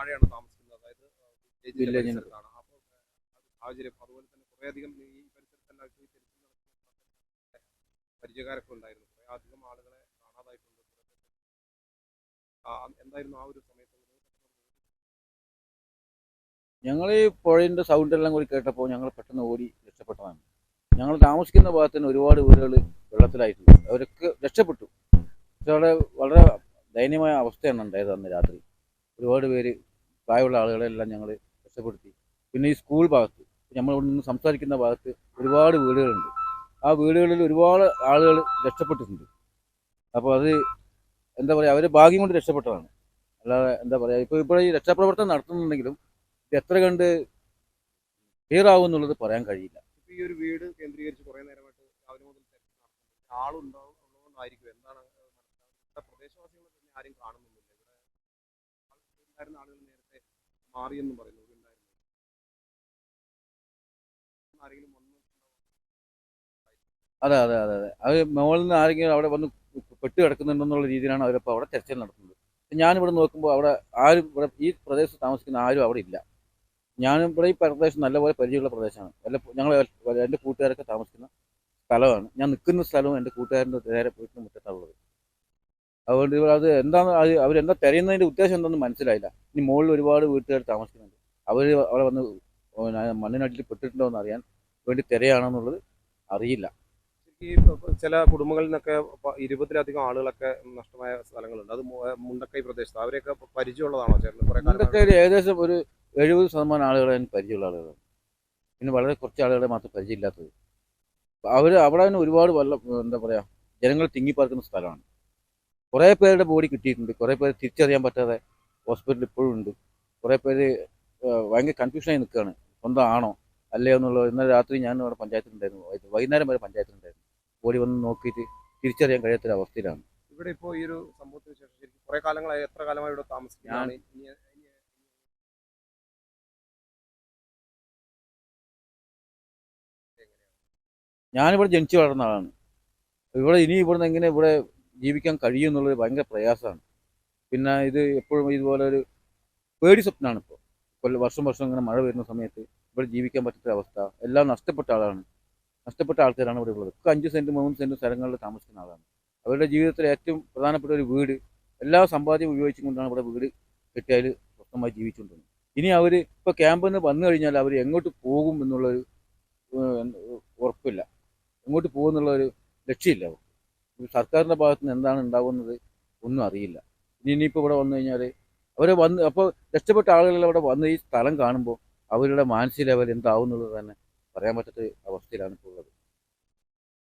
താഴെയാണ് താമസിക്കുന്നത്. അതായത് വില്ലേജിനടുത്താണ് അപ്പോൾ സാഹചര്യം. അതുപോലെ തന്നെ കുറേയധികം ഈ പരിസരത്തെല്ലാം ഇപ്പോൾ നടക്കുന്ന പരിചയക്കാരൊക്കെ ഉണ്ടായിരുന്നു. കുറേ അധികം ആളുകളെ കാണാതായിട്ടുണ്ട്. എന്തായിരുന്നു ആ ഒരു സമയത്ത്? ഞങ്ങൾ ഈ പുഴയുടെ സൗണ്ട് എല്ലാം കൂടി കേട്ടപ്പോൾ ഞങ്ങൾ പെട്ടെന്ന് ഓടി രക്ഷപ്പെട്ടതാണ്. ഞങ്ങൾ താമസിക്കുന്ന ഭാഗത്ത് തന്നെ ഒരുപാട് വീടുകൾ വെള്ളത്തിലായിട്ടുണ്ട്. അവരൊക്കെ രക്ഷപ്പെട്ടു. പക്ഷെ അവിടെ വളരെ ദയനീയമായ അവസ്ഥയാണ് ഉണ്ടായത് അന്ന് രാത്രി. ഒരുപാട് പേര് പ്രായമുള്ള ആളുകളെല്ലാം ഞങ്ങൾ രക്ഷപ്പെടുത്തി. പിന്നെ ഈ സ്കൂൾ ഭാഗത്ത് നമ്മൾ ഇവിടെ നിന്ന് സംസാരിക്കുന്ന ഭാഗത്ത് ഒരുപാട് വീടുകളുണ്ട്. ആ വീടുകളിൽ ഒരുപാട് ആളുകൾ രക്ഷപ്പെട്ടിട്ടുണ്ട്. അപ്പോൾ അത് എന്താ പറയുക അവർ ഭാഗ്യം കൊണ്ട് രക്ഷപ്പെട്ടതാണ്. അല്ലാതെ എന്താ പറയുക ഇപ്പോൾ ഇപ്പോൾ ഈ രക്ഷാപ്രവർത്തനം നടത്തുന്നുണ്ടെങ്കിലും ഇത് എത്ര കണ്ട് ക്ലിയർ ആവും എന്നുള്ളത് പറയാൻ കഴിയില്ല. ഈ ഒരു വീട് കേന്ദ്രീകരിച്ച് കുറേ നേരമായിട്ട് രാവിലെ മുതൽ തിരച്ചിൽ നടത്തുന്നുണ്ട് ആളുണ്ടാവും ഉള്ളതുകൊണ്ടായിരിക്കും. എന്താണ് പ്രദേശവാസികളെ ആരും കാണുന്നില്ല. ഇവിടെ ആളുകൾ മാറിയെന്നും പറയുന്നു. ഇവിടെ ഉണ്ടായിരുന്നു ആരെങ്കിലും അതെ അതെ അതെ അതെ. അത് മുകളിൽ നിന്ന് ആരെങ്കിലും അവിടെ വന്ന് പെട്ട് കിടക്കുന്നുണ്ടെന്നുള്ള രീതിയിലാണ് അവരപ്പോൾ അവിടെ തെരച്ചിൽ നടത്തുന്നത്. ഞാനിവിടെ നോക്കുമ്പോൾ അവിടെ ആരും ഇവിടെ ഈ പ്രദേശത്ത് താമസിക്കുന്ന ആരും അവിടെ ഇല്ല. ഞാനും ഇവിടെ ഈ പ്രദേശം നല്ലപോലെ പരിചയമുള്ള പ്രദേശമാണ്. വല്ല ഞങ്ങൾ എന്റെ കൂട്ടുകാരൊക്കെ താമസിക്കുന്ന സ്ഥലമാണ്. ഞാൻ നിൽക്കുന്ന സ്ഥലവും എന്റെ കൂട്ടുകാരന്റെ നേരെ പോയിട്ട് മുറ്റത്താണുള്ളത് അതുകൊണ്ട് ഇവർ അത് എന്താണ് അത് അവരെന്താ തിരയുന്നതിന്റെ ഉദ്ദേശം എന്താണെന്ന് മനസ്സിലായില്ല. ഇനി മുകളിൽ ഒരുപാട് വീട്ടുകാർ താമസിക്കുന്നുണ്ട്. അവർ അവിടെ വന്ന് മണ്ണിനടിയിൽ പെട്ടിട്ടുണ്ടോ എന്ന് അറിയാൻ വേണ്ടി തിരയാണെന്നുള്ളത് അറിയില്ല. ഈ ചില കുടുംബങ്ങളിൽ നിന്നൊക്കെ ഇരുപതിലധികം ആളുകളൊക്കെ നഷ്ടമായ സ്ഥലങ്ങളുണ്ട്. അത് മുണ്ടക്കൈ പ്രദേശത്ത് അവരെയൊക്കെ പരിചയമുള്ളതാണോ ചേട്ടൻ മുണ്ടക്കൈയിൽ ഏകദേശം ഒരു എഴുപത് ശതമാനം ആളുകളെ പരിചയമുള്ള ആളുകളാണ്. പിന്നെ വളരെ കുറച്ച് ആളുകളെ മാത്രം പരിചയമില്ലാത്തത്. അവർ അവിടെ തന്നെ ഒരുപാട് വല്ല എന്താ പറയുക ജനങ്ങൾ തിങ്ങിപ്പാർക്കുന്ന സ്ഥലമാണ്. കുറേ പേരുടെ ബോഡി കിട്ടിയിട്ടുണ്ട്. കുറേ പേര് തിരിച്ചറിയാൻ പറ്റാതെ ഹോസ്പിറ്റലിൽ ഇപ്പോഴും ഉണ്ട്. കുറേ പേര് ഭയങ്കര കൺഫ്യൂഷനായി നിൽക്കുകയാണ് സ്വന്തം ആണോ അല്ലയോ എന്നുള്ളത്. ഇന്നലെ രാത്രി ഞാൻ ഇവിടെ പഞ്ചായത്തിലുണ്ടായിരുന്നു വൈകുന്നേരം വരെ പഞ്ചായത്തിലുണ്ടായിരുന്നു ബോഡി വന്ന് നോക്കിയിട്ട് തിരിച്ചറിയാൻ കഴിയാത്തൊരു അവസ്ഥയിലാണ്. ഇവിടെ ഇപ്പോൾ ഈ ഒരു സംഭവത്തിന് ശേഷം കുറേ കാലങ്ങളായി എത്ര കാലമായി ഇവിടെ താമസിക്കുകയാണ് ഞാനിവിടെ ജനിച്ചു വളർന്ന ആളാണ്. ഇവിടെ ഇനി ഇവിടുന്ന് എങ്ങനെ ഇവിടെ ജീവിക്കാൻ കഴിയും എന്നുള്ളത് ഭയങ്കര പ്രയാസമാണ്. പിന്നെ ഇത് എപ്പോഴും ഇതുപോലെ ഒരു പേടി സ്വപ്നമാണ് ഇപ്പോൾ കൊല്ല വർഷം വർഷം ഇങ്ങനെ മഴ വരുന്ന സമയത്ത് ഇവിടെ ജീവിക്കാൻ പറ്റാത്ത അവസ്ഥ എല്ലാം നഷ്ടപ്പെട്ട ആളാണ്. നഷ്ടപ്പെട്ട ആൾക്കാരാണ് ഇവിടെ ഉള്ളത്. അഞ്ച് സെന്റ് മൂന്ന് സെന്റ് സ്ഥലങ്ങളിൽ താമസിക്കുന്ന ആളാണ്. അവരുടെ ജീവിതത്തിലെ ഏറ്റവും പ്രധാനപ്പെട്ട ഒരു വീട് എല്ലാ സമ്പാദ്യം ഉപയോഗിച്ചുകൊണ്ടാണ് ഇവിടെ വീട് കിട്ടിയാൽ സ്വസ്ഥമായി ജീവിച്ചുകൊണ്ടിരുന്നത്. ഇനി അവർ ഇപ്പോൾ ക്യാമ്പിൽ നിന്ന് വന്നു കഴിഞ്ഞാൽ അവർ എങ്ങോട്ട് പോകും എന്നുള്ളൊരു ഉറപ്പില്ല. എങ്ങോട്ട് പോകുമെന്നുള്ളൊരു ലക്ഷ്യമില്ല അവർക്ക്. സർക്കാരിന്റെ ഭാഗത്തു നിന്ന് എന്താണ് ഉണ്ടാകുന്നത് ഒന്നും അറിയില്ല. ഇനി ഇനിയിപ്പോൾ ഇവിടെ വന്നു കഴിഞ്ഞാൽ അവർ വന്ന് അപ്പോൾ രക്ഷപ്പെട്ട ആളുകൾ അവിടെ വന്ന് ഈ സ്ഥലം കാണുമ്പോൾ അവരുടെ മാനസിക ലെവൽ എന്താവും തന്നെ പറയാൻ പറ്റാത്ത അവസ്ഥയിലാണ് ഇപ്പോൾ ഉള്ളത്.